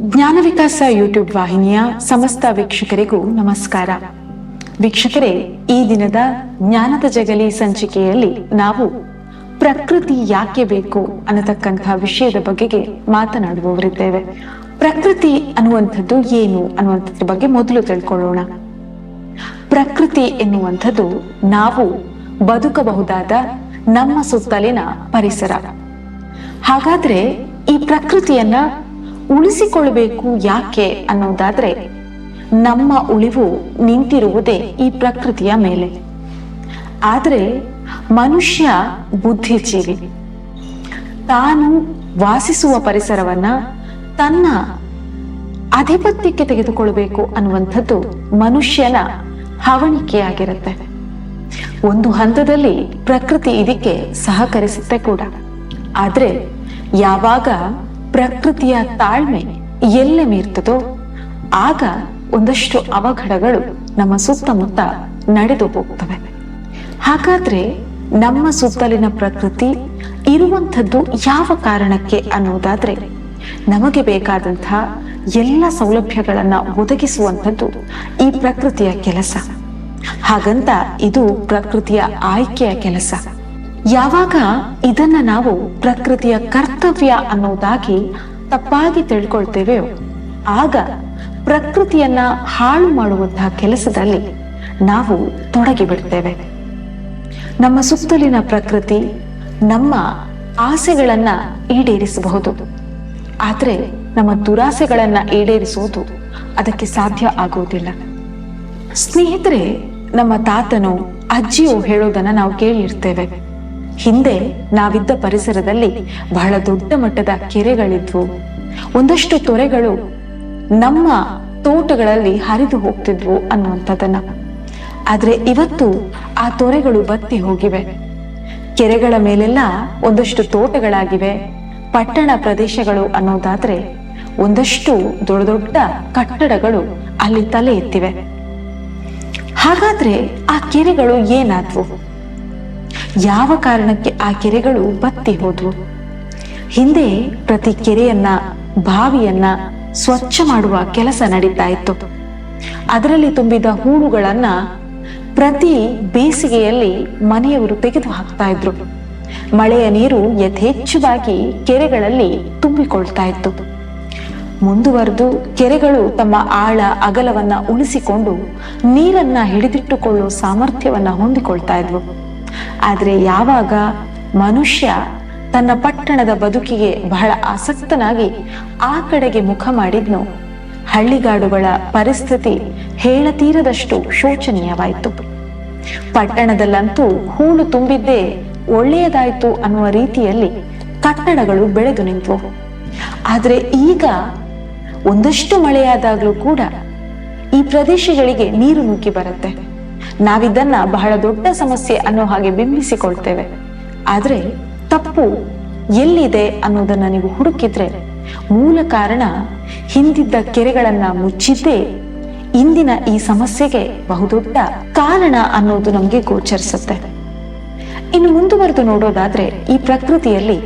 ಜ್ಞಾನ ವಿಕಾಸ ಯೂಟ್ಯೂಬ್ ವಾಹಿನಿಯ ಸಮಸ್ತ ವೀಕ್ಷಕರಿಗೂ ನಮಸ್ಕಾರ. ವೀಕ್ಷಕರೇ, ಈ ದಿನದ ಜ್ಞಾನದ ಜಗಲಿ ಸಂಚಿಕೆಯಲ್ಲಿ ನಾವು ಪ್ರಕೃತಿ ಯಾಕೆ ಬೇಕು ಅನ್ನತಕ್ಕಂತಹ ವಿಷಯದ ಬಗ್ಗೆ ಮಾತನಾಡುವವರಿದ್ದೇವೆ. ಪ್ರಕೃತಿ ಅನ್ನುವಂಥದ್ದು ಏನು ಅನ್ನುವಂಥದ್ರ ಬಗ್ಗೆ ಮೊದಲು ತಿಳ್ಕೊಳ್ಳೋಣ. ಪ್ರಕೃತಿ ಎನ್ನುವಂಥದ್ದು ನಾವು ಬದುಕಬಹುದಾದ ನಮ್ಮ ಸುತ್ತಲಿನ ಪರಿಸರ. ಹಾಗಾದ್ರೆ ಈ ಪ್ರಕೃತಿಯನ್ನ ಉಳಿಸಿಕೊಳ್ಬೇಕು ಯಾಕೆ ಅನ್ನೋದಾದ್ರೆ ನಮ್ಮ ಉಳಿವು ನಿಂತಿರುವುದೇ ಈ ಪ್ರಕೃತಿಯ ಮೇಲೆ. ಆದರೆ ಮನುಷ್ಯ ಬುದ್ಧಿಜೀವಿ. ತಾನು ವಾಸಿಸುವ ಪರಿಸರವನ್ನ ತನ್ನ ಅಧಿಪತ್ಯಕ್ಕೆ ತೆಗೆದುಕೊಳ್ಬೇಕು ಅನ್ನುವಂಥದ್ದು ಮನುಷ್ಯನ ಹವಣಿಕೆಯಾಗಿರುತ್ತೆ. ಒಂದು ಹಂತದಲ್ಲಿ ಪ್ರಕೃತಿ ಇದಕ್ಕೆ ಸಹಕರಿಸುತ್ತೆ ಕೂಡ. ಆದರೆ ಯಾವಾಗ ಪ್ರಕೃತಿಯ ತಾಳ್ಮೆ ಎಲ್ಲೆ ಮೀರ್ತದೋ, ಆಗ ಒಂದಷ್ಟು ಅವಘಡಗಳು ನಮ್ಮ ಸುತ್ತಮುತ್ತ ನಡೆದು ಹೋಗ್ತವೆ. ಹಾಗಾದ್ರೆ ನಮ್ಮ ಸುತ್ತಲಿನ ಪ್ರಕೃತಿ ಇರುವಂಥದ್ದು ಯಾವ ಕಾರಣಕ್ಕೆ ಅನ್ನೋದಾದ್ರೆ, ನಮಗೆ ಬೇಕಾದಂತಹ ಎಲ್ಲ ಸೌಲಭ್ಯಗಳನ್ನ ಒದಗಿಸುವಂಥದ್ದು ಈ ಪ್ರಕೃತಿಯ ಕೆಲಸ. ಹಾಗಂತ ಇದು ಪ್ರಕೃತಿಯ ಆಯ್ಕೆಯ ಕೆಲಸ. ಯಾವಾಗ ಇದನ್ನ ನಾವು ಪ್ರಕೃತಿಯ ಕರ್ತವ್ಯ ಅನ್ನೋದಾಗಿ ತಪ್ಪಾಗಿ ತಿಳ್ಕೊಳ್ತೇವೆಯೋ, ಆಗ ಪ್ರಕೃತಿಯನ್ನ ಹಾಳು ಮಾಡುವಂತಹ ಕೆಲಸದಲ್ಲಿ ನಾವು ತೊಡಗಿ ಬಿಡ್ತೇವೆ ನಮ್ಮ ಸುತ್ತಲಿನ ಪ್ರಕೃತಿ ನಮ್ಮ ಆಸೆಗಳನ್ನ ಈಡೇರಿಸಬಹುದು. ಆದ್ರೆ ನಮ್ಮ ದುರಾಸೆಗಳನ್ನ ಈಡೇರಿಸುವುದು ಅದಕ್ಕೆ ಸಾಧ್ಯ ಆಗುವುದಿಲ್ಲ. ಸ್ನೇಹಿತರೆ, ನಮ್ಮ ತಾತನು ಅಜ್ಜಿಯು ಹೇಳೋದನ್ನ ನಾವು ಕೇಳಿರ್ತೇವೆ. ಹಿಂದೆ ನಾವಿದ್ದ ಪರಿಸರದಲ್ಲಿ ಬಹಳ ದೊಡ್ಡ ಮಟ್ಟದ ಕೆರೆಗಳಿದ್ವು. ಒಂದಷ್ಟು ತೊರೆಗಳು ನಮ್ಮ ತೋಟಗಳಲ್ಲಿ ಹರಿದು ಹೋಗ್ತಿದ್ವು ಅನ್ನುವಂಥದ್ದನ್ನ. ಆದ್ರೆ ಇವತ್ತು ಆ ತೊರೆಗಳು ಬತ್ತಿ ಹೋಗಿವೆ. ಕೆರೆಗಳ ಮೇಲೆಲ್ಲ ಒಂದಷ್ಟು ತೋಟಗಳಾಗಿವೆ. ಪಟ್ಟಣ ಪ್ರದೇಶಗಳು ಅನ್ನೋದಾದ್ರೆ ಒಂದಷ್ಟು ದೊಡ್ಡ ದೊಡ್ಡ ಕಟ್ಟಡಗಳು ಅಲ್ಲಿ ತಲೆ ಎತ್ತಿವೆ. ಹಾಗಾದ್ರೆ ಆ ಕೆರೆಗಳು ಏನಾದ್ವು? ಯಾವ ಕಾರಣಕ್ಕೆ ಆ ಕೆರೆಗಳು ಬತ್ತಿ ಹೋದವು? ಹಿಂದೆ ಪ್ರತಿ ಕೆರೆಯನ್ನ, ಬಾವಿಯನ್ನ ಸ್ವಚ್ಛ ಮಾಡುವ ಕೆಲಸ ನಡೀತಾ ಇತ್ತು ಅದರಲ್ಲಿ ತುಂಬಿದ ಹೂಳುಗಳನ್ನ ಪ್ರತಿ ಬೇಸಿಗೆಯಲ್ಲಿ ಮನೆಯವರು ತೆಗೆದು ಹಾಕ್ತಾ ಇದ್ರು ಮಳೆಯ ನೀರು ಯಥೇಚ್ಛವಾಗಿ ಕೆರೆಗಳಲ್ಲಿ ತುಂಬಿಕೊಳ್ತಾ ಇತ್ತು ಮುಂದುವರೆದು ಕೆರೆಗಳು ತಮ್ಮ ಆಳ ಅಗಲವನ್ನ ಉಳಿಸಿಕೊಂಡು ನೀರನ್ನ ಹಿಡಿದಿಟ್ಟುಕೊಳ್ಳುವ ಸಾಮರ್ಥ್ಯವನ್ನ ಹೊಂದಿಕೊಳ್ತಾ ಇದ್ವು ಆದ್ರೆ ಯಾವಾಗ ಮನುಷ್ಯ ತನ್ನ ಪಟ್ಟಣದ ಬದುಕಿಗೆ ಬಹಳ ಆಸಕ್ತನಾಗಿ ಆ ಕಡೆಗೆ ಮುಖ ಮಾಡಿದ್ನು, ಹಳ್ಳಿಗಾಡುಗಳ ಪರಿಸ್ಥಿತಿ ಹೇಳತೀರದಷ್ಟು ಶೋಚನೀಯವಾಯಿತು. ಪಟ್ಟಣದಲ್ಲಂತೂ ಹೂಳು ತುಂಬಿದ್ದೇ ಒಳ್ಳೆಯದಾಯ್ತು ಅನ್ನುವ ರೀತಿಯಲ್ಲಿ ಕಟ್ಟಡಗಳು ಬೆಳೆದು ನಿಂತವು. ಆದರೆ ಈಗ ಒಂದಷ್ಟು ಮಳೆಯಾದಾಗ್ಲೂ ಕೂಡ ಈ ಪ್ರದೇಶಗಳಿಗೆ ನೀರು ನುಗ್ಗಿ ಬರುತ್ತೆ. ನಾವಿದನ್ನ ಬಹಳ ದೊಡ್ಡ ಸಮಸ್ಯೆ ಅನ್ನೋ ಹಾಗೆ ಬಿಂಬಿಸಿಕೊಳ್ತೇವೆ. ಆದ್ರೆ ತಪ್ಪು ಎಲ್ಲಿದೆ ಅನ್ನೋದನ್ನ ನೀವು ಹುಡುಕಿದ್ರೆ ಮೂಲ ಕಾರಣ ಹಿಂದಿದ್ದ ಕೆರೆಗಳನ್ನ ಮುಚ್ಚಿದ್ದೇ ಇಂದಿನ ಈ ಸಮಸ್ಯೆಗೆ ಬಹುದೊಡ್ಡ ಕಾರಣ ಅನ್ನೋದು ನಮಗೆ ಗೋಚರಿಸುತ್ತೆ. ಇನ್ನು ಮುಂದುವರೆದು ನೋಡೋದಾದ್ರೆ ಈ ಪ್ರಕೃತಿಯಲ್ಲಿ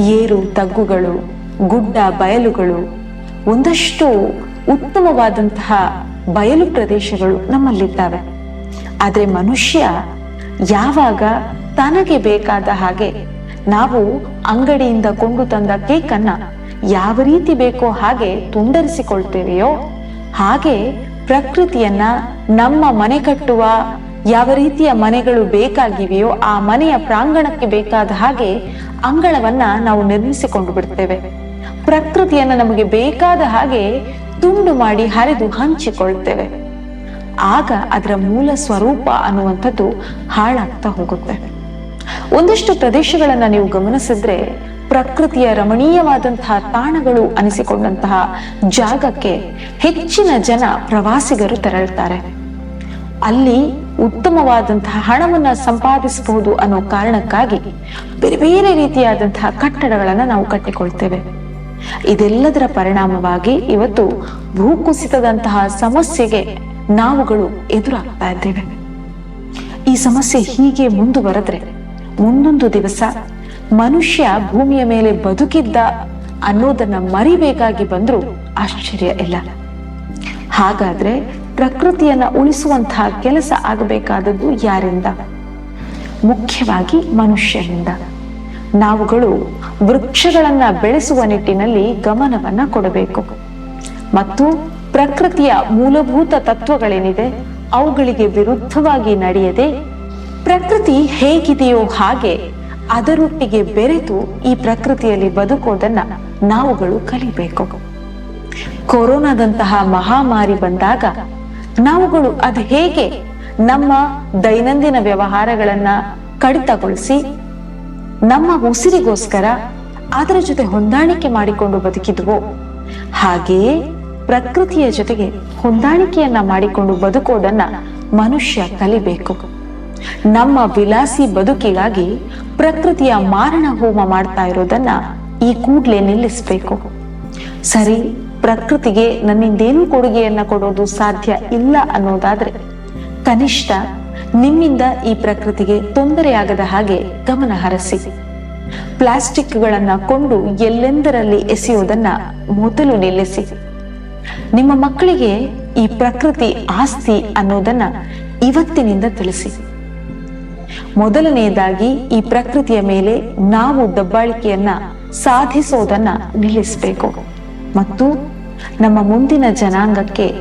ಏರು, ತಗ್ಗುಗಳು, ಗುಡ್ಡ, ಬಯಲುಗಳು, ಒಂದಷ್ಟು ಉತ್ತಮವಾದಂತಹ ಬಯಲು ಪ್ರದೇಶಗಳು ನಮ್ಮಲ್ಲಿದ್ದಾವೆ. ಆದ್ರೆ ಮನುಷ್ಯ ಯಾವಾಗ ತನಗೆ ಬೇಕಾದ ಹಾಗೆ ನಾವು ಅಂಗಡಿಯಿಂದ ಕೊಂಡು ತಂದ ಕೇಕನ್ನ ಯಾವ ರೀತಿ ಬೇಕೋ ಹಾಗೆ ತುಂಡರಿಸಿಕೊಳ್ತೇವೆಯೋ ಹಾಗೆ ಪ್ರಕೃತಿಯನ್ನ ನಮ್ಮ ಮನೆ ಕಟ್ಟುವ ಯಾವ ರೀತಿಯ ಮನೆಗಳು ಬೇಕಾಗಿವೆಯೋ ಆ ಮನೆಯ ಪ್ರಾಂಗಣಕ್ಕೆ ಬೇಕಾದ ಹಾಗೆ ಅಂಗಳವನ್ನ ನಾವು ನಿರ್ಮಿಸಿಕೊಂಡು ಬಿಡ್ತೇವೆ. ಪ್ರಕೃತಿಯನ್ನ ನಮಗೆ ಬೇಕಾದ ಹಾಗೆ ತುಂಡು ಮಾಡಿ ಹರಿದು ಹಂಚಿಕೊಳ್ತೇವೆ. ಆಗ ಅದರ ಮೂಲ ಸ್ವರೂಪ ಅನ್ನುವಂಥದ್ದು ಹಾಳಾಗ್ತಾ ಹೋಗುತ್ತೆ. ಒಂದಷ್ಟು ಪ್ರದೇಶಗಳನ್ನ ನೀವು ಗಮನಿಸಿದ್ರೆ ಪ್ರಕೃತಿಯ ರಮಣೀಯವಾದಂತಹ ತಾಣಗಳು ಅನಿಸಿಕೊಂಡಂತಹ ಜಾಗಕ್ಕೆ ಹೆಚ್ಚಿನ ಜನ ಪ್ರವಾಸಿಗರು ತೆರಳುತ್ತಾರೆ ಅಲ್ಲಿ ಉತ್ತಮವಾದಂತಹ ಹಣವನ್ನ ಸಂಪಾದಿಸಬಹುದು ಅನ್ನೋ ಕಾರಣಕ್ಕಾಗಿ ಬೇರೆ ಬೇರೆ ರೀತಿಯಾದಂತಹ ಕಟ್ಟಡಗಳನ್ನ ನಾವು ಕಟ್ಟಿಕೊಳ್ತೇವೆ. ಇದೆಲ್ಲದರ ಪರಿಣಾಮವಾಗಿ ಇವತ್ತು ಭೂಕುಸಿತದಂತಹ ಸಮಸ್ಯೆಗೆ ನಾವುಗಳು ಎದುರಾಗ್ತಾ ಇದ್ದೇವೆ. ಈ ಸಮಸ್ಯೆ ಹೀಗೆ ಮುಂದುವರೆದ್ರೆ ಮುಂದೊಂದು ದಿವಸ ಮನುಷ್ಯ ಭೂಮಿಯ ಮೇಲೆ ಬದುಕಿದ್ದ ಅನ್ನೋದನ್ನ ಮರಿಬೇಕಾಗಿ ಬಂದ್ರು ಆಶ್ಚರ್ಯ ಇಲ್ಲ. ಹಾಗಾದ್ರೆ ಪ್ರಕೃತಿಯನ್ನ ಉಳಿಸುವಂತಹ ಕೆಲಸ ಆಗಬೇಕಾದದ್ದು ಯಾರಿಂದ? ಮುಖ್ಯವಾಗಿ ಮನುಷ್ಯನಿಂದ ನಾವುಗಳು ವೃಕ್ಷಗಳನ್ನ ಬೆಳೆಸುವ ನಿಟ್ಟಿನಲ್ಲಿ ಗಮನವನ್ನ ಕೊಡಬೇಕು. ಮತ್ತು ಪ್ರಕೃತಿಯ ಮೂಲಭೂತ ತತ್ವಗಳೇನಿದೆ, ಅವುಗಳಿಗೆ ವಿರುದ್ಧವಾಗಿ ನಡೆಯದೆ ಪ್ರಕೃತಿ ಹೇಗಿದೆಯೋ ಹಾಗೆ ಅದರೊಟ್ಟಿಗೆ ಬೆರೆತು ಈ ಪ್ರಕೃತಿಯಲ್ಲಿ ಬದುಕೋದನ್ನ ನಾವುಗಳು ಕಲಿಬೇಕು. ಕೊರೋನಾದಂತಹ ಮಹಾಮಾರಿ ಬಂದಾಗ ನಾವುಗಳು ಅದು ಹೇಗೆ ನಮ್ಮ ದೈನಂದಿನ ವ್ಯವಹಾರಗಳನ್ನ ಕಡಿತಗೊಳಿಸಿ, ನಮ್ಮ ಉಸಿರಿಗೋಸ್ಕರ ಅದರ ಜೊತೆ ಹೊಂದಾಣಿಕೆ ಮಾಡಿಕೊಂಡು ಬದುಕಿದ್ವೋ ಹಾಗೆಯೇ ಪ್ರಕೃತಿಯ ಜೊತೆಗೆ ಹೊಂದಾಣಿಕೆಯನ್ನ ಮಾಡಿಕೊಂಡು ಬದುಕೋದನ್ನ ಮನುಷ್ಯ ಕಲಿಬೇಕು. ನಮ್ಮ ವಿಲಾಸಿ ಬದುಕಿಗಾಗಿ ಪ್ರಕೃತಿಯ ಮಾರಣ ಹೋಮ ಮಾಡ್ತಾ ಇರೋದನ್ನ ಈ ಕೂಡ್ಲೆ ನಿಲ್ಲಿಸ್ಬೇಕು. ಸರಿ, ಪ್ರಕೃತಿಗೆ ನನ್ನಿಂದೇನು ಕೊಡುಗೆಯನ್ನ ಕೊಡೋದು ಸಾಧ್ಯ ಇಲ್ಲ ಅನ್ನೋದಾದ್ರೆ ಕನಿಷ್ಠ ನಿಮ್ಮಿಂದ ಈ ಪ್ರಕೃತಿಗೆ ತೊಂದರೆಯಾಗದ ಹಾಗೆ ಗಮನ ಹರಿಸಿ. ಪ್ಲಾಸ್ಟಿಕ್ಗಳನ್ನ ಕೊಂಡು ಎಲ್ಲೆಂದರಲ್ಲಿ ಎಸೆಯುವುದನ್ನ ಮೊದಲು ನಿಲ್ಲಿಸಿ. ನಿಮ್ಮ ಮಕ್ಕಳಿಗೆ ಈ ಪ್ರಕೃತಿ ಆಸ್ತಿ ಅನ್ನೋದನ್ನ ಇವತ್ತಿನಿಂದ ತಿಳಿಸಿ. ಮೊದಲನೆಯದಾಗಿ ಈ ಪ್ರಕೃತಿಯ ಮೇಲೆ ನಾವು ದಬ್ಬಾಳಿಕೆಯನ್ನ ಸಾಧಿಸೋದನ್ನ ನಿಲ್ಲಿಸಬೇಕು. ಮತ್ತು ನಮ್ಮ ಮುಂದಿನ ಜನಾಂಗಕ್ಕೆ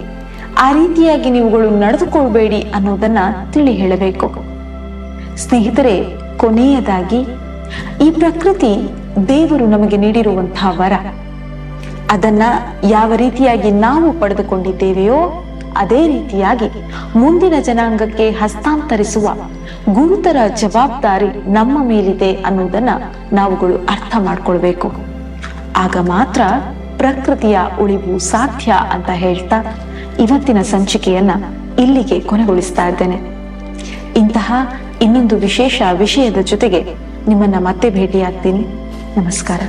ಆ ರೀತಿಯಾಗಿ ನೀವುಗಳು ನಡೆದುಕೊಳ್ಬೇಡಿ ಅನ್ನೋದನ್ನ ತಿಳಿ ಹೇಳಬೇಕು. ಸ್ನೇಹಿತರೆ, ಕೊನೆಯದಾಗಿ ಈ ಪ್ರಕೃತಿ ದೇವರು ನಮಗೆ ನೀಡಿರುವಂತಹ ವರ. ಅದನ್ನ ಯಾವ ರೀತಿಯಾಗಿ ನಾವು ಪಡೆದುಕೊಂಡಿದ್ದೇವೆಯೋ ಅದೇ ರೀತಿಯಾಗಿ ಮುಂದಿನ ಜನಾಂಗಕ್ಕೆ ಹಸ್ತಾಂತರಿಸುವ ಗುರುತರ ಜವಾಬ್ದಾರಿ ನಮ್ಮ ಮೇಲಿದೆ ಅನ್ನೋದನ್ನ ನಾವುಗಳು ಅರ್ಥ ಮಾಡ್ಕೊಳ್ಬೇಕು. ಆಗ ಮಾತ್ರ ಪ್ರಕೃತಿಯ ಉಳಿವು ಸಾಧ್ಯ ಅಂತ ಹೇಳ್ತಾ ಇವತ್ತಿನ ಸಂಚಿಕೆಯನ್ನ ಇಲ್ಲಿಗೆ ಕೊನೆಗೊಳಿಸ್ತಾ ಇದ್ದೇನೆ. ಇಂತಹ ಇನ್ನೊಂದು ವಿಶೇಷ ವಿಷಯದ ಜೊತೆಗೆ ನಿಮ್ಮನ್ನ ಮತ್ತೆ ಭೇಟಿಯಾಗ್ತೀನಿ. ನಮಸ್ಕಾರ.